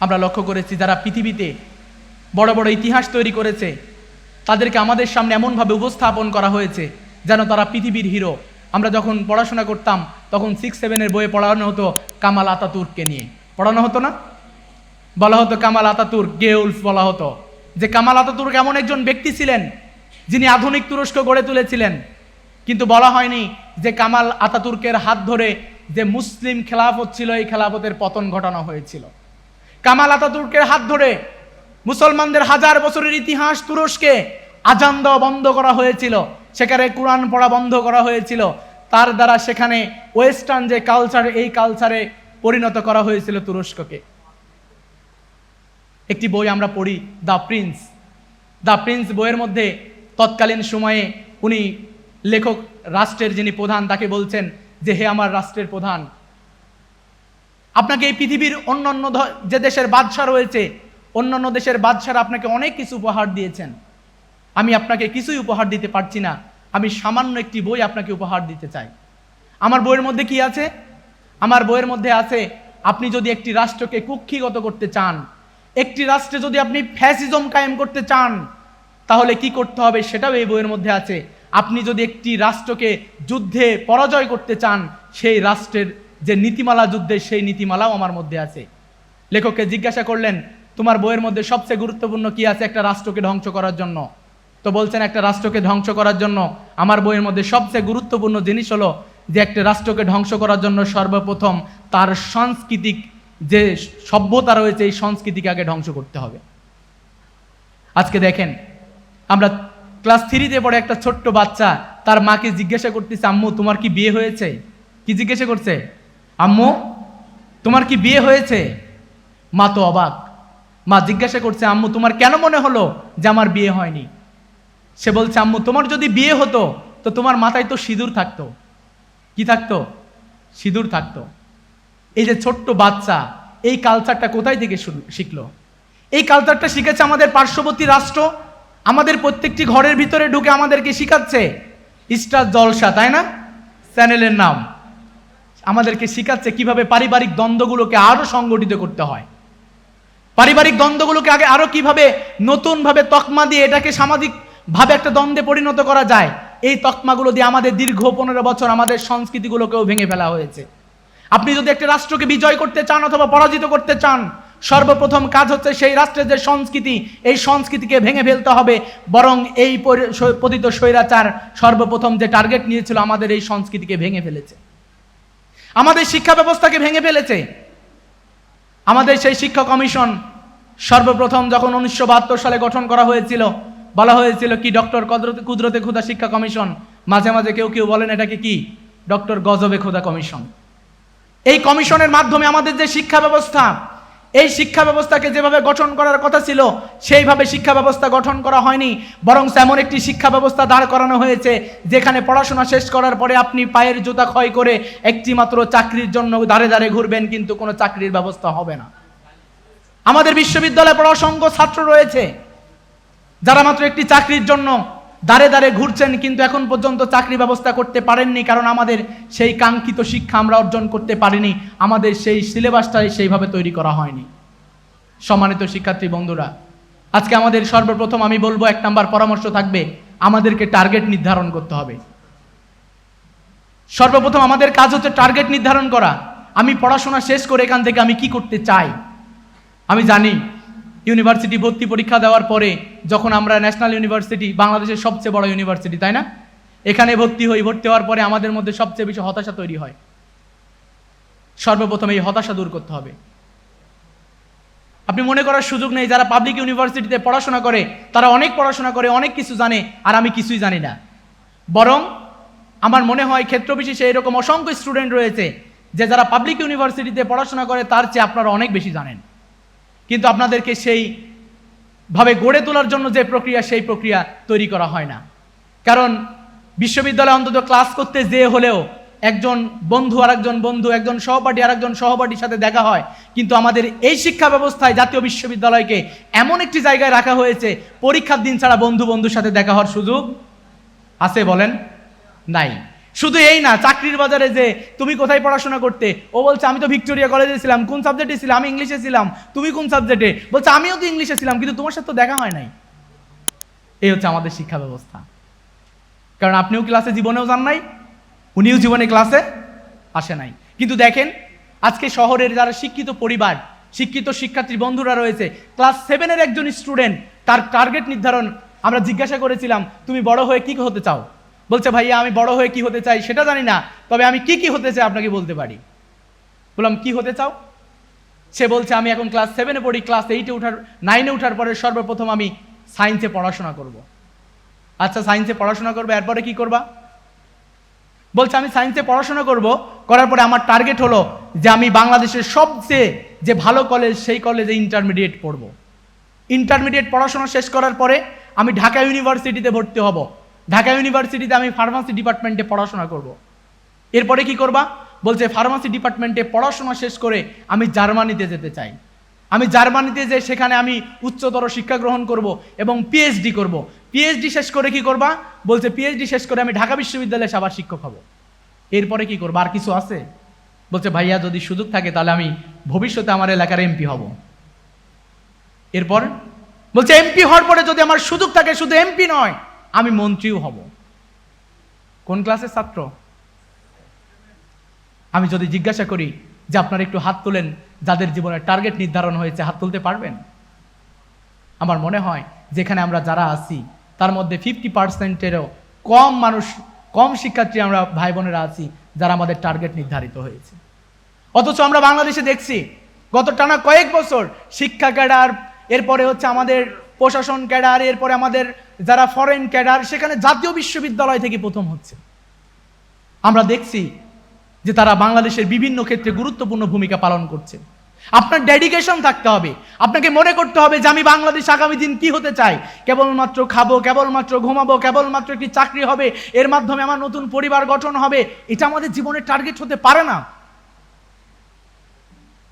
আমরা লক্ষ্য করেছি যারা পৃথিবীতে বড় বড় ইতিহাস তৈরি করেছে, তাদেরকে আমাদের সামনে এমনভাবে উপস্থাপন করা হয়েছে যেন তারা পৃথিবীর হিরো। আমরা যখন পড়াশোনা করতাম, তখন সিক্স সেভেনের বইয়ে পড়ানো হতো কামাল আতাতুর্ককে নিয়ে। পড়ানো হতো না? বলা হতো কামাল আতাতুর্ক গেউলফ বলা হতো। যে কামাল আতাতুর্ক এমন একজন ব্যক্তি ছিলেন, যিনি আধুনিক তুরস্ক গড়ে তুলেছিলেন। কিন্তু বলা হয়নি যে কামাল আতাতুর্কের হাত ধরে যে মুসলিম খেলাফত ছিল, এই খেলাফতের পতন ঘটানো হয়েছিল। কামাল আতাতুর্কের হাত ধরে মুসলমানদের হাজার বছরের ইতিহাস তুরস্কে আজান দেওয়া বন্ধ করা হয়েছিল। সেখানে কোরআন পড়া বন্ধ করা হয়েছিল। তার দ্বারা সেখানে ওয়েস্টার্ন যে কালচার, এই কালচারে পরিণত করা হয়েছিল তুরস্ককে। একটি বই আমরা পড়ি, দ্য প্রিন্স। দ্য প্রিন্স বইয়ের মধ্যে তৎকালীন সময়ে উনি লেখক, রাষ্ট্রের যিনি প্রধান, তাকে বলছেন যে, হে আমার রাষ্ট্রের প্রধান আপনাকে এই পৃথিবীর অন্য ধ- যে দেশের বাদশা রয়েছে, অন্যান্য দেশের বাদশারা আপনাকে অনেক কিছু উপহার দিয়েছেন। আমি আপনাকে কিছুই উপহার দিতে পারছি না। আমি সামান্য একটি বই আপনাকে উপহার দিতে চাই। আমার বইয়ের মধ্যে কি আছে? আমার বইয়ের মধ্যে আছে, আপনি যদি একটি রাষ্ট্রকে কুক্ষিগত করতে চান, একটি রাষ্ট্রে যদি আপনি ফ্যাসিজম কায়েম করতে চান, তাহলে কি করতে হবে সেটাও এই বইয়ের মধ্যে আছে। আপনি যদি একটি রাষ্ট্রকে যুদ্ধে পরাজয় করতে চান, সেই রাষ্ট্রের যে নীতিমালা যুদ্ধে সেই নীতিমালাও আমার মধ্যে আছে। লেখককে জিজ্ঞাসা করলেন, তোমার বইয়ের মধ্যে সবচেয়ে গুরুত্বপূর্ণ কি আছে একটা রাষ্ট্রকে ধ্বংস করার জন্য? তো বলছেন, একটা রাষ্ট্রকে ধ্বংস করার জন্য আমার বইয়ের মধ্যে সবচেয়ে গুরুত্বপূর্ণ জিনিস হলো যে একটা রাষ্ট্রকে ধ্বংস করার জন্য সর্বপ্রথম তার সাংস্কৃতিক যে সভ্যতা রয়েছে, এই সংস্কৃতিকে আগে ধ্বংস করতে হবে। আজকে দেখেন, আমরা ক্লাস থ্রিতে পড়ে একটা ছোট্ট বাচ্চা, তার মাকে জিজ্ঞাসা করতেছে, আম্মু, তোমার কি বিয়ে হয়েছে? কি জিজ্ঞাসা করছে? আম্মু, তোমার কি বিয়ে হয়েছে? মা তো অবাক। মা জিজ্ঞাসা করছে, আম্মু, তোমার কেন মনে হলো যে আমার বিয়ে হয়নি? সে বলছে, আম্মু, তোমার যদি বিয়ে হতো, তো তোমার মাথায় তো সিঁদুর থাকতো। কি থাকতো? সিঁদুর থাকতো। এই যে ছোট্ট বাচ্চা, এই কালচারটা কোথায় থেকে শিখলো? এই কালচারটা শিখেছে আমাদের পার্শ্ববর্তী রাষ্ট্র। আমাদের প্রত্যেকটি ঘরের ভিতরে ঢুকে আমাদেরকে শিখাচ্ছে। স্টার জলসা, তাই না? চ্যানেলের নাম। আমাদেরকে শিখাচ্ছে কীভাবে পারিবারিক দ্বন্দ্বগুলোকে আরও সংগঠিত করতে হয়। পারিবারিক দ্বন্দ্বগুলোকে আগে আরও কীভাবে নতুনভাবে তকমা দিয়ে এটাকে সামাজিক ভাবে একটা দ্বন্দ্বে পরিণত করা যায়, এই তকমাগুলো দিয়ে আমাদের দীর্ঘ পনেরো বছর আমাদের সংস্কৃতিগুলোকেও ভেঙে ফেলা হয়েছে। আপনি যদি একটা রাষ্ট্রকে বিজয় করতে চান অথবা পরাজিত করতে চান, সর্বপ্রথম কাজ হচ্ছে সেই রাষ্ট্রের যে সংস্কৃতি, এই সংস্কৃতিকে ভেঙে ফেলতে হবে, বরং এই পতিত স্বৈরাচার সর্বপ্রথম যে টার্গেট নিয়েছিল আমাদের এই সংস্কৃতিকে ভেঙে ফেলেছে। আমাদের শিক্ষা ব্যবস্থাকে ভেঙে ফেলেছে। আমাদের সেই শিক্ষা কমিশন সর্বপ্রথম যখন উনিশশো বাহাত্তর সালে গঠন করা হয়েছিল, বলা হয়েছিল কি, ডক্টর কদরতে, কুদরতে খুদা শিক্ষা কমিশন? মাঝে মাঝে কেউ কেউ বলেন এটাকে কি, ডক্টর গজবে খুদা কমিশন। এই কমিশনের মাধ্যমে আমাদের যে শিক্ষা ব্যবস্থা এই শিক্ষা ব্যবস্থাকে যেভাবে গঠন করার কথা ছিল, সেইভাবে শিক্ষা ব্যবস্থা গঠন করা হয়নি। বরং এমন একটি শিক্ষা ব্যবস্থা দাঁড় করানো হয়েছে, যেখানে পড়াশোনা শেষ করার পরে আপনি পায়ের জুতা ক্ষয় করে একটি মাত্র চাকরির জন্য দাঁড়ে দাঁড়ে ঘুরবেন, কিন্তু কোনো চাকরির ব্যবস্থা হবে না। আমাদের বিশ্ববিদ্যালয়ে পড়া অসংখ্য ছাত্র রয়েছে, যারা মাত্র একটি চাকরির জন্য দাঁড়ে দাঁড়ে ঘুরছেন, কিন্তু এখন পর্যন্ত চাকরি ব্যবস্থা করতে পারেননি, কারণ আমাদের সেই কাঙ্ক্ষিত শিক্ষা আমরা অর্জন করতে পারিনি। আমাদের সেই সিলেবাসটাই সেইভাবে তৈরি করা হয়নি। সম্মানিত শিক্ষার্থী বন্ধুরা, আজকে আমাদের সর্বপ্রথম আমি বলব, এক নাম্বার পরামর্শ থাকবে, আমাদেরকে টার্গেট নির্ধারণ করতে হবে। সর্বপ্রথম আমাদের কাজ হচ্ছে টার্গেট নির্ধারণ করা। আমি পড়াশোনা শেষ করে এখান থেকে আমি কি করতে চাই? আমি জানি ইউনিভার্সিটি ভর্তি পরীক্ষা দেওয়ার পরে যখন আমরা ন্যাশনাল ইউনিভার্সিটি, বাংলাদেশের সবচেয়ে বড় ইউনিভার্সিটি, তাই না? এখানে ভর্তি হই, ভর্তি হওয়ার পরে আমাদের মধ্যে সবচেয়ে বেশি হতাশা তৈরি হয়। সর্বপ্রথম এই হতাশা দূর করতে হবে। আপনি মনে করার সুযোগ নেই, যারা পাবলিক ইউনিভার্সিটিতে পড়াশোনা করে, তারা অনেক পড়াশোনা করে, অনেক কিছু জানে, আর আমি কিছুই জানি না। বরং আমার মনে হয় ক্ষেত্র বিশেষে এরকম অসংখ্য স্টুডেন্ট রয়েছে, যে যারা পাবলিক ইউনিভার্সিটিতে পড়াশোনা করে, তার চেয়ে আপনারা অনেক বেশি জানেন। কিন্তু আপনাদেরকে সেই ভাবে গড়ে তোলার জন্য যে প্রক্রিয়া, সেই প্রক্রিয়া তৈরি করা হয় না। কারণ বিশ্ববিদ্যালয়ে অন্তত ক্লাস করতে যেয়ে হলেও একজন বন্ধু, আরেকজন বন্ধু, একজন সহপাঠী, আরেকজন সহপাঠীর সাথে দেখা হয়। কিন্তু আমাদের এই শিক্ষা ব্যবস্থায় জাতীয় বিশ্ববিদ্যালয়কে এমন একটি জায়গায় রাখা হয়েছে, পরীক্ষার দিন ছাড়া বন্ধু বন্ধুর সাথে দেখা হওয়ার সুযোগ আছে বলেন নাই। শুধু এই না, চাকরির বাজারে যে তুমি কোথায় পড়াশোনা করতে, ও বলছে, আমি তো ভিক্টোরিয়া কলেজে ছিলাম, কোন সাবজেক্টে ছিলাম? আমি ইংলিশে ছিলাম। তুমি কোন সাবজেক্টে বলছে, আমিও তো ইংলিশে ছিলাম, কিন্তু তোমার সাথে তো দেখা হয় নাই। এই হচ্ছে আমাদের শিক্ষা ব্যবস্থা। কারণ আপনিও ক্লাসে জীবনেও যান নাই, উনিও জীবনে ক্লাসে আসে নাই। কিন্তু দেখেন, আজকে শহরের যারা শিক্ষিত পরিবার, শিক্ষিত শিক্ষার্থী বন্ধুরা রয়েছে ক্লাস সেভেনের একজন স্টুডেন্ট তার টার্গেট নির্ধারণ আমরা জিজ্ঞাসা করেছিলাম, তুমি বড় হয়ে কি হতে চাও? বলছে, ভাইয়া, আমি বড় হয়ে কি হতে চাই সেটা জানি না, তবে আমি কি কি হতে চাই আপনাকে বলতে পারি। বললাম, কি হতে চাও? সে বলছে, আমি এখন ক্লাস সেভেনে পড়ি ক্লাস এইটে উঠার নাইনে উঠার পরে সর্বপ্রথম আমি সায়েন্সে পড়াশোনা করব। আচ্ছা সায়েন্সে পড়াশোনা করবে, এরপরে কি করবা? বলছে, আমি সায়েন্সে পড়াশোনা করব, করার পরে আমার টার্গেট হলো যে আমি বাংলাদেশের সবচেয়ে যে ভালো কলেজ সেই কলেজে ইন্টারমিডিয়েট পড়ব। ইন্টারমিডিয়েট পড়াশোনা শেষ করার পরে আমি ঢাকা ইউনিভার্সিটিতে ভর্তি হব। ঢাকা ইউনিভার্সিটিতে আমি ফার্মাসি ডিপার্টমেন্টে পড়াশোনা করব। এরপরে কি করবা? বলছে ফার্মাসি ডিপার্টমেন্টে পড়াশোনা শেষ করে আমি জার্মানিতে যেতে চাই। আমি জার্মানিতে যে সেখানে আমি উচ্চতর শিক্ষা গ্রহণ করব এবং পিএইচডি করব। পিএইচডি শেষ করে কি করবা? বলছে পিএইচডি শেষ করে আমি ঢাকা বিশ্ববিদ্যালয়ে সবার শিক্ষক হব। এরপরে কি করব? আর কিছু আছে? বলছে, ভাইয়া, যদি সুযোগ থাকে তাহলে আমি ভবিষ্যতে আমার এলাকার এমপি হব। এরপর বলছে এমপি হওয়ার পরে যদি আমার সুযোগ থাকে, শুধু এমপি নয় আমি মন্ত্রীও হব। কোন ক্লাসের ছাত্র? আমি যদি জিজ্ঞাসা করি যে আপনারা একটু হাত তোলেন, যাদের জীবনের টার্গেট নির্ধারণ হয়েছে, হাত তুলতে পারবেন? আমার মনে হয় যেখানে আমরা যারা আছি, তার মধ্যে ফিফটি পার্সেন্টেরও কম মানুষ, কম শিক্ষার্থী আমরা, ভাই বোনেরা আছি, যারা আমাদের টার্গেট নির্ধারিত হয়েছে। অথচ আমরা বাংলাদেশে দেখছি, গত টানা কয়েক বছর শিক্ষা ক্যাডার, এরপরে হচ্ছে আমাদের প্রশাসন ক্যাডার, এরপরে আমাদের যারা ফরেন ক্যাডার সেখানে জাতীয় বিশ্ববিদ্যালয় থেকে প্রথম হচ্ছে। আমরা দেখছি যে তারা বাংলাদেশের বিভিন্ন ক্ষেত্রে গুরুত্বপূর্ণ ভূমিকা পালন করছে। আপনার ডেডিকেশন থাকতে হবে। আপনাকে মনে করতে হবে যে আমি বাংলাদেশ আগামী দিন কি হতে চাই। কেবলমাত্র খাব, কেবলমাত্র ঘুমাবো, কেবলমাত্র একটি চাকরি হবে, এর মাধ্যমে আমার নতুন পরিবার গঠন হবে। এটা আমাদের জীবনের টার্গেট হতে পারে না।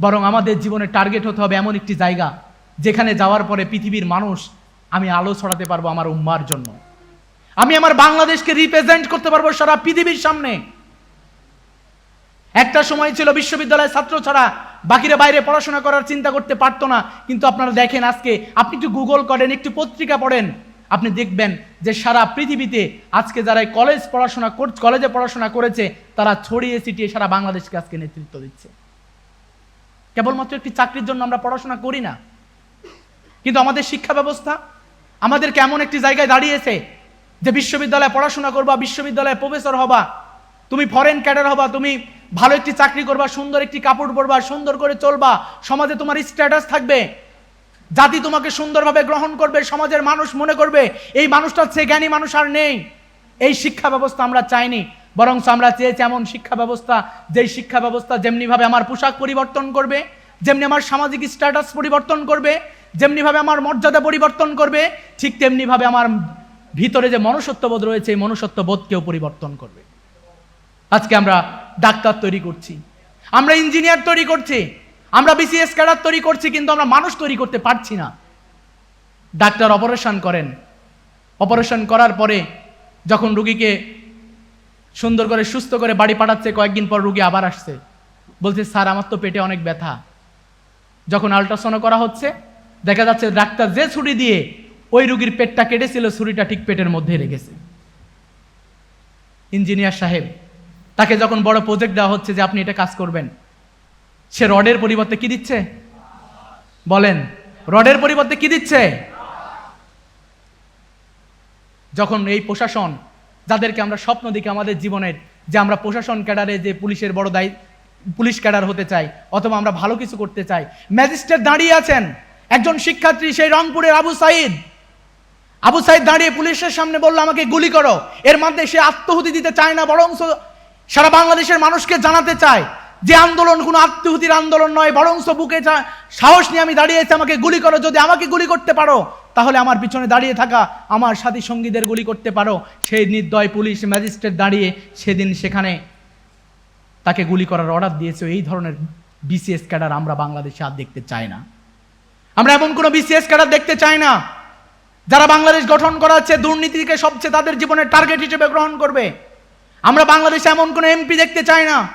বরং আমাদের জীবনের টার্গেট হতে হবে এমন একটি জায়গা, যেখানে যাওয়ার পরে পৃথিবীর মানুষ আমি আলো ছড়াতে পারব আমার উম্মার জন্য। আমি আমার বাংলাদেশকে রিপ্রেজেন্ট করতে পারব সারা পৃথিবীর সামনে। একটা সময় ছিল বিশ্ববিদ্যালয়ের ছাত্র ছাড়া বাকিরা বাইরে পড়াশোনা করার চিন্তা করতে পারতো না। কিন্তু আপনারা দেখেন আজকে, আপনি একটু গুগল করেন, একটু পত্রিকা পড়েন, আপনি দেখবেন যে সারা পৃথিবীতে আজকে যারা কলেজ পড়াশোনা কর কলেজে পড়াশোনা করেছে, তারা ছড়িয়ে ছিটিয়ে সারা বাংলাদেশকে আজকে নেতৃত্ব দিচ্ছে। কেবলমাত্র একটি চাকরির জন্য আমরা পড়াশোনা করি না। কিন্তু আমাদের শিক্ষা ব্যবস্থা আমাদের কেমন একটি জায়গায় দাঁড়িয়েছে? যে বিশ্ববিদ্যালয়ে পড়াশোনা করবা, বিশ্ববিদ্যালয়ে প্রফেসর হবা, তুমি ফরেন ক্যাডার হবা, তুমি ভালো একটি চাকরি করবা, সুন্দর একটি কাপড় পরবা, সুন্দর করে চলবা, সমাজে তোমার স্ট্যাটাস থাকবে, জাতি তোমাকে সুন্দরভাবে গ্রহণ করবে, সমাজের মানুষ মনে করবে, এই মানুষটার চেয়ে জ্ঞানী মানুষ আর নেই। এই শিক্ষা ব্যবস্থা আমরা চাইনি বরং আমরা চেয়েছি এমন শিক্ষা ব্যবস্থা, যেই শিক্ষা ব্যবস্থা যেমনিভাবে আমার পোশাক পরিবর্তন করবে, যেমনি আমার সামাজিক স্ট্যাটাস পরিবর্তন করবে যেমনিভাবে আমার মর্যাদা পরিবর্তন করবে, ঠিক তেমনিভাবে আমার ভিতরে যে মনুষ্যত্ববোধ রয়েছে, এই মনুষ্যত্ববোধকেও পরিবর্তন করবে। আজকে আমরা ডাক্তার তৈরি করছি, আমরা ইঞ্জিনিয়ার তৈরি করছি, আমরা বিসিএস ক্যাডার তৈরি করছি, কিন্তু আমরা মানুষ তৈরি করতে পারছি না। ডাক্তার অপারেশন করেন। অপারেশন করার পরে যখন রুগীকে সুন্দর করে, সুস্থ করে বাড়ি পাঠাচ্ছে, কয়েকদিন পর রুগী আবার আসছে। বলছে, স্যার, আমার তো পেটে অনেক ব্যথা। যখন আল্ট্রাসাউন্ড করা হচ্ছে দেখা যাচ্ছে ডাক্তার যে ছুরি দিয়ে ওই রুগীর পেটটা কেটেছিল, ছুরিটা ঠিক পেটের মধ্যে রেখেছে। ইঞ্জিনিয়ার সাহেব, তাকে যখন বড় প্রজেক্ট দেওয়া হচ্ছে যে আপনি এটা কাজ করবেন, সে রডের পরিবর্তে কি দিচ্ছে? বলেন, রডের পরিবর্তে কি দিচ্ছে? যখন এই প্রশাসন, যাদেরকে আমরা স্বপ্ন দেখি আমাদের জীবনের, যে আমরা প্রশাসন ক্যাডারে যে পুলিশের বড় দায়ী, পুলিশ ক্যাডার হতে চাই, অথবা আমরা ভালো কিছু করতে চাই, ম্যাজিস্ট্রেট দাঁড়িয়ে আছেন। একজন শিক্ষার্থী সেই রংপুরের আবু সাইদ। আবু সাইদ দাঁড়িয়ে পুলিশের সামনে বলল, আমাকে গুলি করো। এর মধ্যে সে আত্মহুতি দিতে চায় না বরং সারা বাংলাদেশের মানুষকে জানাতে চায় যে আন্দোলন কোনো আত্মহুতির আন্দোলন নয় বরং বুকে সাহস নিয়ে আমি দাঁড়িয়েছি, আমাকে গুলি করো। যদি আমাকে গুলি করতে পারো, তাহলে আমার পিছনে দাঁড়িয়ে থাকা আমার সাথী সঙ্গীদের গুলি করতে পারো। সেই নির্দয় পুলিশ ম্যাজিস্ট্রেট দাঁড়িয়ে সেদিন সেখানে তাকে গুলি করার অর্ডার দিয়েছে। এই ধরনের বিসিএস ক্যাডার আমরা বাংলাদেশে আর দেখতে চাই না। আমরা এমন কোনো বিসিএস ক্যাডার দেখতে চাই না। যারা বাংলাদেশ গঠন করা হচ্ছে দুর্নীতিকে সবচেয়ে তাদের জীবনের টার্গেট হিসেবে গ্রহণ করবে। আমরা বাংলাদেশে এমন কোনো এমপি দেখতে চাই না।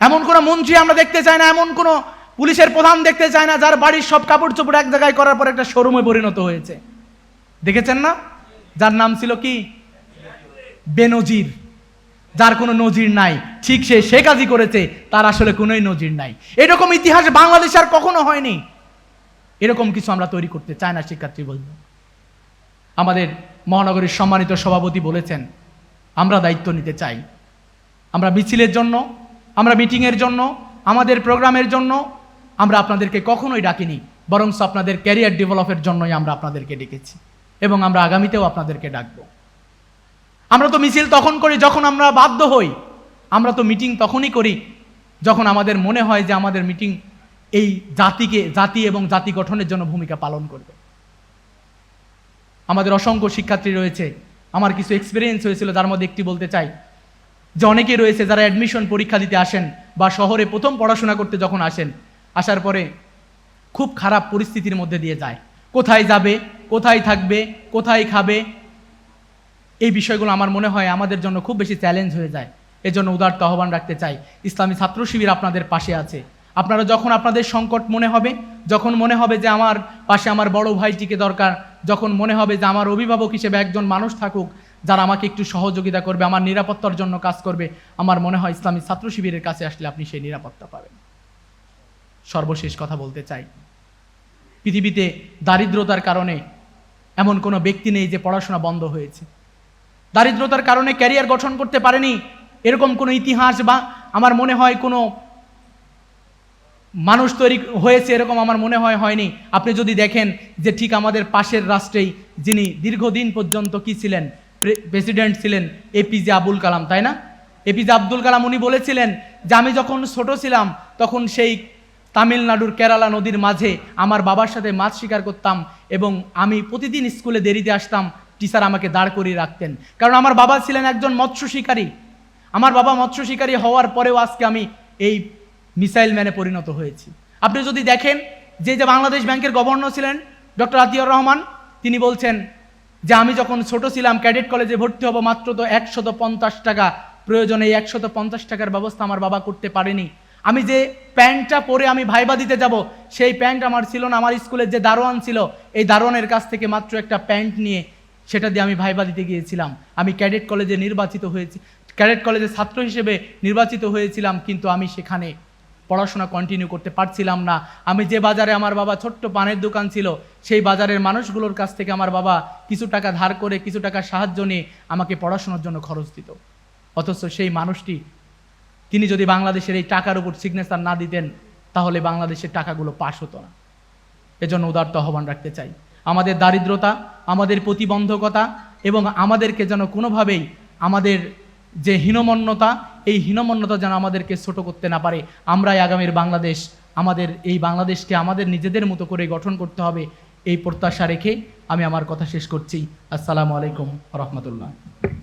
এমন কোনো মন্ত্রী আমরা দেখতে চাই না, এমন কোনো পুলিশের প্রধান দেখতে চাই না, যার বাড়ির সব কাপড় চোপড় এক জায়গায় করার পর একটা শোরুমে পরিণত হয়েছে। দেখেছেন না? যার নাম ছিল কি? বেনজির। যার কোনো নজির নাই। ঠিক সে সে কাজই করেছে, তার আসলে কোনোই নজির নাই। এরকম ইতিহাস বাংলাদেশ আর কখনো হয়নি। এরকম কিছু আমরা তৈরি করতে চাই না শিক্ষার্থী বলব আমাদের মহানগরীর সম্মানিত সভাপতি বলেছেন, আমরা দায়িত্ব নিতে চাই। আমরা মিছিলের জন্য, আমরা মিটিংয়ের জন্য, আমাদের প্রোগ্রামের জন্য, আমরা আপনাদেরকে কখনোই ডাকিনি বরং আপনাদের ক্যারিয়ার ডেভেলপের জন্যই আমরা আপনাদেরকে ডেকেছি এবং আমরা আগামীতেও আপনাদেরকে ডাকবো। আমরা তো মিছিল তখন করি যখন আমরা বাধ্য হই। আমরা তো মিটিং তখনই করি যখন আমাদের মনে হয় যে আমাদের মিটিং এই জাতিকে, জাতি এবং জাতি গঠনের জন্য ভূমিকা পালন করবে। আমাদের অসংখ্য শিক্ষার্থী রয়েছে। আমার কিছু এক্সপিরিয়েন্স হয়েছিল, যার মধ্যে একটি বলতে চাই। যে অনেকে রয়েছে যারা অ্যাডমিশন পরীক্ষা দিতে আসেন বা শহরে প্রথম পড়াশোনা করতে যখন আসেন, আসার পরে খুব খারাপ পরিস্থিতির মধ্যে দিয়ে যায়। কোথায় যাবে, কোথায় থাকবে, কোথায় খাবে? এই বিষয়গুলো আমার মনে হয় আমাদের জন্য খুব বেশি চ্যালেঞ্জ হয়ে যায়। এজন্য উদার্ত আহ্বান রাখতে চাই। ইসলামী ছাত্র শিবির আপনাদের পাশে আছে। আপনারা যখন আপনাদের সংকট মনে হবে, যখন মনে হবে যে আমার পাশে আমার বড় ভাইটিকে দরকার, যখন মনে হবে যে আমার অভিভাবক হিসেবে একজন মানুষ থাকুক, যারা আমাকে একটু সহযোগিতা করবে, আমার নিরাপত্তার জন্য কাজ করবে, আমার মনে হয় ইসলামী ছাত্র শিবিরের কাছে আসলে আপনি সেই নিরাপত্তা পাবেন। সর্বশেষ কথা বলতে চাই। পৃথিবীতে দারিদ্রতার কারণে এমন কোনো ব্যক্তি নেই যে পড়াশোনা বন্ধ হয়েছে। দারিদ্রতার কারণে ক্যারিয়ার গঠন করতে পারেনি, এরকম কোনো ইতিহাস বা আমার মনে হয় কোনো মানুষ তৈরি হয়েছে এরকম আমার মনে হয় হয়নি। আপনি যদি দেখেন যে ঠিক আমাদের পাশের রাষ্ট্রেই যিনি দীর্ঘদিন পর্যন্ত কি ছিলেন? প্রেসিডেন্ট ছিলেন এপিজে আবুল কালাম, তাই না? এপিজে আব্দুল কালাম উনি বলেছিলেন যে, আমি যখন ছোট ছিলাম, তখন সেই তামিলনাড়ুর কেরালা নদীর মাঝে আমার বাবার সাথে মাছ শিকার করতাম এবং আমি প্রতিদিন স্কুলে দেরিতে আসতাম, টিচার আমাকে দাঁড় করিয়ে রাখতেন। কারণ আমার বাবা ছিলেন একজন মৎস্য শিকারী। আমার বাবা মৎস্য শিকারী হওয়ার পরেও আজকে আমি এই মিসাইল ম্যানে পরিণত হয়েছি। আপনি যদি দেখেন যে যে বাংলাদেশ ব্যাংকের গভর্নর ছিলেন ডক্টর আতিউর রহমান, তিনি বলছেন যে, আমি যখন ছোট ছিলাম, ক্যাডেট কলেজে ভর্তি হব মাত্র তো একশত পঞ্চাশ টাকা। প্রয়োজনে এই একশত পঞ্চাশ টাকার ব্যবস্থা আমার বাবা করতে পারেনি। আমি যে প্যান্টটা পরে আমি ভাইবা দিতে যাব, সেই প্যান্ট আমার ছিল না। আমার স্কুলের যে দারোয়ান ছিল, এই দারোয়ানের কাছ থেকে মাত্র একটা প্যান্ট নিয়ে সেটা দিয়ে আমি ভাইবা দিতে গিয়েছিলাম। আমি ক্যাডেট কলেজে নির্বাচিত হয়েছি, ক্যাডেট কলেজের ছাত্র হিসেবে নির্বাচিত হয়েছিলাম, কিন্তু আমি সেখানে পড়াশোনা কন্টিনিউ করতে পারছিলাম না। আমি যে বাজারে আমার বাবা ছোট্ট পানের দোকান ছিল, সেই বাজারের মানুষগুলোর কাছ থেকে আমার বাবা কিছু টাকা ধার করে, কিছু টাকা সাহায্য নিয়ে আমাকে পড়াশোনার জন্য খরচ দিত। অথচ সেই মানুষটি, তিনি যদি বাংলাদেশের এই টাকার উপর সিগনেচার না দিতেন, তাহলে বাংলাদেশের টাকাগুলো পাশ হতো না। এজন্য উদার্ত আহ্বান রাখতে চাই। আমাদের দারিদ্রতা, আমাদের প্রতিবন্ধকতা এবং আমাদেরকে যেন কোনোভাবেই আমাদের যে হীনমন্যতা, এই হীনমন্যতা যেন আমাদেরকে ছোট করতে না পারে। আমরাই আগামীর বাংলাদেশ, আমাদের, এই বাংলাদেশকে আমাদের নিজেদের মতো করে গঠন করতে হবে, এই প্রত্যাশা রেখে আমি আমার কথা শেষ করছি। আসসালামু আলাইকুম রহমতুল্লাহ।